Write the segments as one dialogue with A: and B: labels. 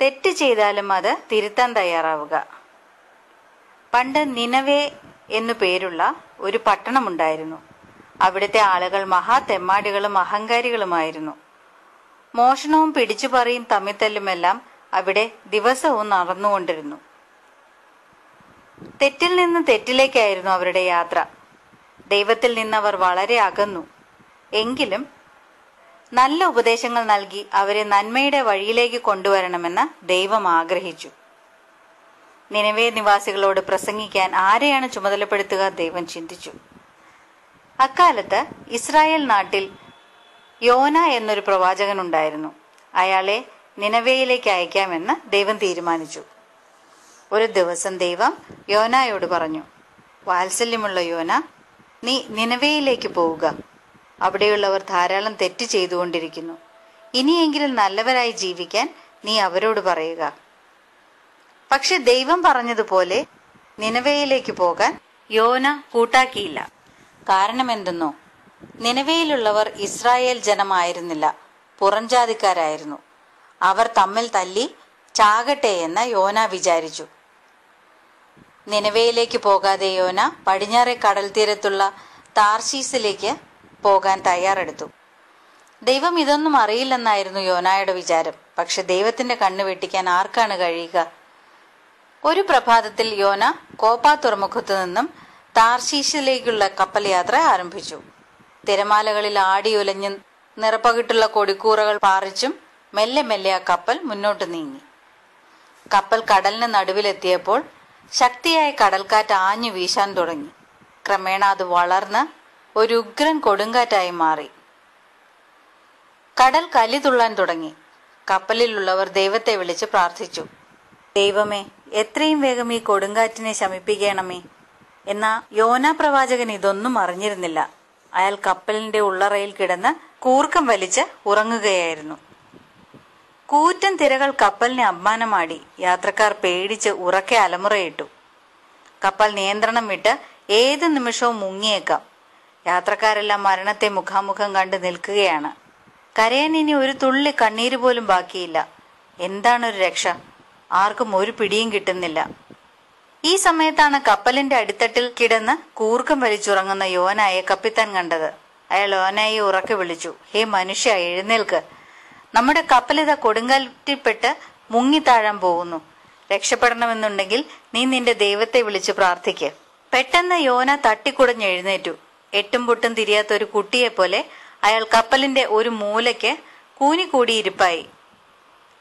A: തെറ്റ് ചെയ്താലും അത് തിരുത്താൻ തയ്യാറാവുക. പണ്ട് നിനവേ എന്നു പേരുള്ള ഒരു പട്ടണമുണ്ടായിരുന്നു. അവിടുത്തെ ആളുകൾ മഹാ തെമ്മാടികളും അഹങ്കാരികളുമായിരുന്നു. മോഷണവും പിടിച്ചുപറിയും തമ്മിത്തല്ലുമെല്ലാം അവിടെ ദിവസവും നടന്നുകൊണ്ടിരുന്നു. തെറ്റിൽ നിന്ന് തെറ്റിലേക്കായിരുന്നു അവരുടെ യാത്ര. ദൈവത്തിൽ നിന്നവർ വളരെ അകന്നു. എങ്കിലും നല്ല ഉപദേശങ്ങൾ നൽകി അവരെ നന്മയുടെ വഴിയിലേക്ക് കൊണ്ടുവരണമെന്ന് ദൈവം ആഗ്രഹിച്ചു. നിലവേ നിവാസികളോട് പ്രസംഗിക്കാൻ ആരെയാണ് ചുമതലപ്പെടുത്തുക ദൈവം ചിന്തിച്ചു. അക്കാലത്ത് ഇസ്രായേൽ നാട്ടിൽ യോന എന്നൊരു പ്രവാചകൻ ഉണ്ടായിരുന്നു. അയാളെ നിനവേയിലേക്ക് അയക്കാമെന്ന് ദൈവം തീരുമാനിച്ചു. ഒരു ദിവസം ദൈവം യോനായോട് പറഞ്ഞു വാത്സല്യമുള്ള യോന നീ നിനവേയിലേക്ക് പോവുക. അവിടെയുള്ളവർ ധാരാളം തെറ്റ് ചെയ്തുകൊണ്ടിരിക്കുന്നു. ഇനിയെങ്കിലും നല്ലവരായി ജീവിക്കാൻ നീ അവരോട് പറയുക. പക്ഷെ ദൈവം പറഞ്ഞതുപോലെ നിനവയിലേക്ക് പോകാൻ യോന കൂട്ടാക്കിയില്ല. കാരണം എന്തെന്നോ നിലവയിലുള്ളവർ ഇസ്രായേൽ ജനമായിരുന്നില്ല. പുറംജാതിക്കാരായിരുന്നു അവർ തമ്മിൽ തല്ലി ചാകട്ടെ എന്ന് യോന വിചാരിച്ചു. നിലവയിലേക്ക് പോകാതെ യോന പടിഞ്ഞാറെ കടൽ തീരത്തുള്ള താർശീസിലേക്ക് പോകാൻ തയ്യാറെടുത്തു. ദൈവം ഇതൊന്നും അറിയില്ലെന്നായിരുന്നു യോനായുടെ വിചാരം. പക്ഷെ ദൈവത്തിന്റെ കണ്ണ് വെട്ടിക്കാൻ ആർക്കാണ് കഴിയുക? ഒരു പ്രഭാതത്തിൽ യോന കോപ്പാ തുറമുഖത്തു നിന്നും താർശീശിലേക്കുള്ള കപ്പൽ യാത്ര ആരംഭിച്ചു. തിരമാലകളിൽ ആടിയുലഞ്ഞ് നിറപ്പകിട്ടുള്ള കൊടിക്കൂറകൾ പാറിച്ചും മെല്ലെ മെല്ലെ ആ കപ്പൽ മുന്നോട്ട് നീങ്ങി. കപ്പൽ കടലിന് നടുവിലെത്തിയപ്പോൾ ശക്തിയായ കടൽക്കാറ്റ് ആഞ്ഞു വീശാൻ തുടങ്ങി. ക്രമേണ അത് വളർന്ന് ഒരു ഉഗ്രൻ കൊടുങ്കാറ്റായി മാറി. കടൽ കലി തുള്ളാൻ തുടങ്ങി. കപ്പലിലുള്ളവർ ദൈവത്തെ വിളിച്ച് പ്രാർത്ഥിച്ചു. ദൈവമേ എത്രയും വേഗം ഈ കൊടുങ്കാറ്റിനെ ശമിപ്പിക്കണമേ. എന്നാ യോനാ പ്രവാചകൻ ഇതൊന്നും അറിഞ്ഞിരുന്നില്ല. അയാൾ കപ്പലിന്റെ ഉള്ളറയിൽ കിടന്ന് കൂർക്കം വലിച്ച് ഉറങ്ങുകയായിരുന്നു. കൂറ്റൻ തിരകൾ കപ്പലിനെ അപമാനമാടി. യാത്രക്കാർ പേടിച്ച് ഉറക്കെ അലമുറയിട്ടു. കപ്പൽ നിയന്ത്രണം വിട്ട് ഏത് നിമിഷവും മുങ്ങിയേക്കാം. യാത്രക്കാരെല്ലാം മരണത്തെ മുഖാമുഖം കണ്ട് നിൽക്കുകയാണ്. കരയാൻ ഇനി ഒരു തുള്ളി കണ്ണീര് പോലും ബാക്കിയില്ല. എന്താണൊരു രക്ഷ? ആർക്കും ഒരു പിടിയും കിട്ടുന്നില്ല. ഈ സമയത്താണ് കപ്പലിന്റെ അടിത്തട്ടിൽ കിടന്ന് കൂർക്കം വലിച്ചുറങ്ങുന്ന യോനായെ കപ്പിത്താൻ കണ്ടത്. അയാൾ യോനായെ ഉറക്കെ വിളിച്ചു. ഹേ മനുഷ്യ എഴുന്നേൽക്ക്. നമ്മുടെ കപ്പലിത കൊടുങ്കാറ്റിൽപ്പെട്ട് മുങ്ങിത്താഴാൻ പോകുന്നു. രക്ഷപ്പെടണമെന്നുണ്ടെങ്കിൽ നീ നിന്റെ ദൈവത്തെ വിളിച്ച് പ്രാർത്ഥിക്ക്. പെട്ടെന്ന് യോന തട്ടിക്കുടഞ്ഞ് എഴുന്നേറ്റു. എട്ടും പൊട്ടും തിരിയാത്ത ഒരു കുട്ടിയെപ്പോലെ അയാൾ കപ്പലിന്റെ ഒരു മൂലയ്ക്ക് കൂനിക്കൂടിയിരിപ്പായി.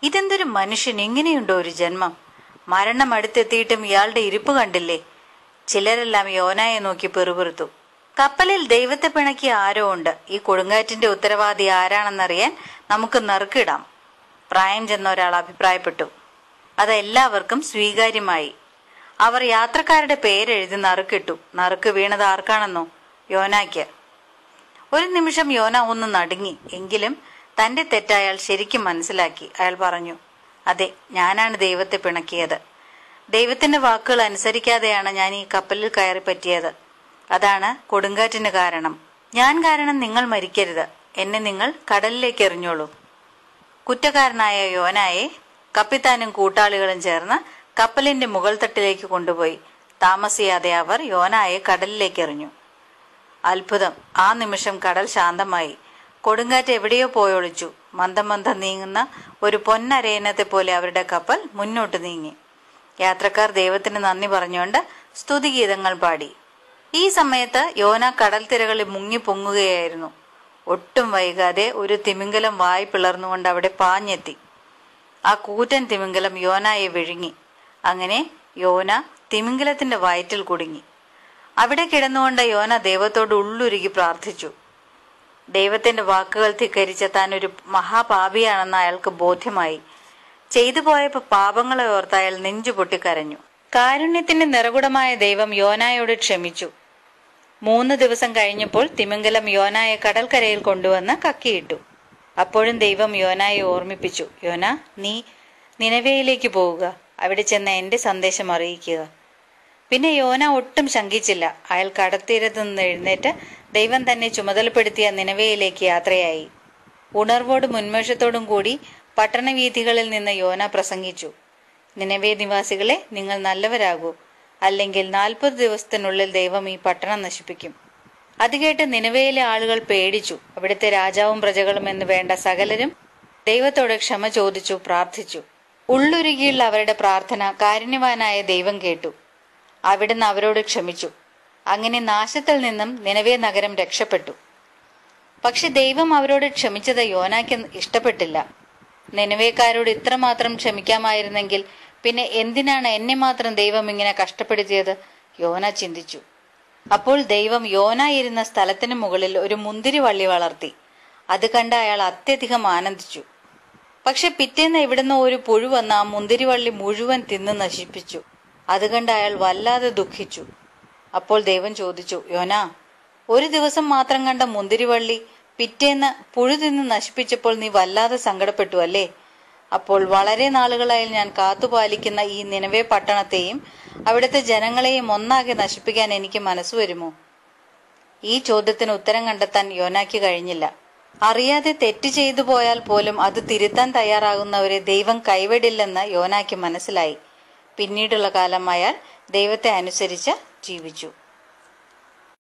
A: ഇതെന്തൊരു മനുഷ്യൻ? ഇങ്ങനെയുണ്ടോ ഒരു ജന്മം? മരണം അടുത്തെത്തിയിട്ടും ഇയാളുടെ ഇരിപ്പ് കണ്ടില്ലേ? ചിലരെല്ലാം യോനായെ നോക്കി പെറുപെറുത്തു. കപ്പലിൽ ദൈവത്തെ പിണക്കി ആരോ ഉണ്ട്? ഈ കൊടുങ്കാറ്റിന്റെ ഉത്തരവാദി ആരാണെന്നറിയാൻ നമുക്ക് നറുക്കിടാം. പ്രായം ചെന്ന ഒരാൾ അഭിപ്രായപ്പെട്ടു. അത് എല്ലാവർക്കും സ്വീകാര്യമായി. അവർ യാത്രക്കാരുടെ പേരെഴുതി നറുക്കിട്ടു. നറുക്ക് വീണത് ആർക്കാണെന്നോ? യോനായ്ക്ക്. ഒരു നിമിഷം യോന ഒന്ന് നടുങ്ങി. എങ്കിലും തന്റെ തെറ്റ് ശരിക്കും മനസ്സിലാക്കി. അയാൾ പറഞ്ഞു അതെ ഞാനാണ് ദൈവത്തെ പിണക്കിയത്. ദൈവത്തിന്റെ വാക്കുകൾ അനുസരിക്കാതെയാണ് ഞാൻ ഈ കപ്പലിൽ കയറി പറ്റിയത്. അതാണ് കൊടുങ്കാറ്റിന് കാരണം. ഞാൻ കാരണം നിങ്ങൾ മരിക്കരുത്. എന്നെ നിങ്ങൾ കടലിലേക്ക് എറിഞ്ഞോളൂ. കുറ്റക്കാരനായ യോനായെ കപ്പിത്താനും കൂട്ടാളികളും ചേർന്ന് കപ്പലിന്റെ മുകൾ തട്ടിലേക്ക് കൊണ്ടുപോയി. താമസിയാതെ അവർ യോനായെ കടലിലേക്ക് എറിഞ്ഞു. അത്ഭുതം. ആ നിമിഷം കടൽ ശാന്തമായി. കൊടുങ്കാറ്റ് എവിടെയോ പോയൊളിച്ചു. മന്ദം മന്ദം നീങ്ങുന്ന ഒരു പൊന്നരയനത്തെ പോലെ അവരുടെ കപ്പൽ മുന്നോട്ട് നീങ്ങി. യാത്രക്കാർ ദൈവത്തിന് നന്ദി പറഞ്ഞുകൊണ്ട് സ്തുതിഗീതങ്ങൾ പാടി. ഈ സമയത്ത് യോന കടൽ തിരകളിൽ മുങ്ങി പൊങ്ങുകയായിരുന്നു. ഒട്ടും വൈകാതെ ഒരു തിമിംഗലം വായി പിളർന്നുകൊണ്ട് അവിടെ പാഞ്ഞെത്തി. ആ കൂറ്റൻ തിമിംഗലം യോനായെ വിഴുങ്ങി. അങ്ങനെ യോന തിമിംഗലത്തിന്റെ വയറ്റിൽ കുടുങ്ങി. അവിടെ കിടന്നുകൊണ്ട് യോന ദൈവത്തോട് ഉള്ളുരുകി പ്രാർത്ഥിച്ചു. ദൈവത്തിന്റെ വാക്കുകൾ ധിക്കരിച്ച താൻ ഒരു മഹാപാപിയാണെന്ന് അയാൾക്ക് ബോധ്യമായി. ചെയ്തു പോയപ്പോ പാപങ്ങളെ ഓർത്ത് അയാൾ നെഞ്ചു പൊട്ടിക്കരഞ്ഞു കാരുണ്യത്തിന്റെ നിറകുടമായ ദൈവം യോനായോട് ക്ഷമിച്ചു. മൂന്ന് ദിവസം കഴിഞ്ഞപ്പോൾ തിമിംഗലം യോനായെ കടൽക്കരയിൽ കൊണ്ടുവന്ന് കക്കിയിട്ടു. അപ്പോഴും ദൈവം യോനായെ ഓർമ്മിപ്പിച്ചു. യോന നീ നിലവയിലേക്ക് പോവുക. അവിടെ ചെന്ന് എന്റെ സന്ദേശം അറിയിക്കുക. പിന്നെ യോന ഒട്ടും ശങ്കിച്ചില്ല. അയാൾ കടത്തീരത്ത് നിന്ന് എഴുന്നേറ്റ് ദൈവം തന്നെ ചുമതലപ്പെടുത്തിയ നിലവയിലേക്ക് യാത്രയായി. ഉണർവോടും ഉന്മേഷത്തോടും കൂടി പട്ടണവീഥികളിൽ നിന്ന് യോന പ്രസംഗിച്ചു. നിലവേ നിവാസികളെ നിങ്ങൾ നല്ലവരാകൂ. അല്ലെങ്കിൽ നാൽപ്പത് ദിവസത്തിനുള്ളിൽ ദൈവം ഈ പട്ടണം നശിപ്പിക്കും. അത് കേട്ട് നിലവയിലെ ആളുകൾ പേടിച്ചു. അവിടുത്തെ രാജാവും പ്രജകളും എന്ന് വേണ്ട സകലരും ദൈവത്തോട് ക്ഷമ ചോദിച്ചു പ്രാർത്ഥിച്ചു. ഉള്ളുരുകിയുള്ള അവരുടെ പ്രാർത്ഥന കാരുണ്യവാനായ ദൈവം കേട്ടു. അവിടുന്ന് അവരോട് ക്ഷമിച്ചു. അങ്ങനെ നാശത്തിൽ നിന്നും നിലവേ നഗരം രക്ഷപ്പെട്ടു. പക്ഷെ ദൈവം അവരോട് ക്ഷമിച്ചത് യോനായ്ക്ക് ഇഷ്ടപ്പെട്ടില്ല. നിലവേക്കാരോട് ഇത്രമാത്രം ക്ഷമിക്കാമായിരുന്നെങ്കിൽ പിന്നെ എന്തിനാണ് എന്നെ മാത്രം ദൈവം ഇങ്ങനെ കഷ്ടപ്പെടുത്തിയത്? യോന ചിന്തിച്ചു. അപ്പോൾ ദൈവം യോന ഇരുന്ന സ്ഥലത്തിന് മുകളിൽ ഒരു മുന്തിരി വള്ളി വളർത്തി. അത് കണ്ട് അയാൾ അത്യധികം ആനന്ദിച്ചു. പക്ഷെ പിറ്റേന്ന് ഇവിടുന്ന് ഒരു പുഴു വന്ന് ആ മുന്തിരിവള്ളി മുഴുവൻ തിന്ന് നശിപ്പിച്ചു. അത് അയാൾ വല്ലാതെ ദുഃഖിച്ചു. അപ്പോൾ ദൈവം ചോദിച്ചു യോനാ ഒരു ദിവസം മാത്രം കണ്ട മുന്തിരിവള്ളി പിറ്റേന്ന് പുഴു തിന്ന് നശിപ്പിച്ചപ്പോൾ നീ വല്ലാതെ സങ്കടപ്പെട്ടു അല്ലേ? അപ്പോൾ വളരെ നാളുകളായി ഞാൻ കാത്തുപാലിക്കുന്ന ഈ നിലവേ പട്ടണത്തെയും അവിടുത്തെ ജനങ്ങളെയും ഒന്നാകെ നശിപ്പിക്കാൻ എനിക്ക് മനസ്സ് വരുമോ? ഈ ചോദ്യത്തിന് ഉത്തരം കണ്ടെത്താൻ യോനായ്ക്ക് കഴിഞ്ഞില്ല. അറിയാതെ തെറ്റ് ചെയ്തു പോയാൽ പോലും അത് തിരുത്താൻ തയ്യാറാകുന്നവരെ ദൈവം കൈവിടില്ലെന്ന് യോനായ്ക്ക് മനസ്സിലായി. പിന്നീടുള്ള കാലമായാൽ ദൈവത്തെ അനുസരിച്ച് ജീവിച്ചു.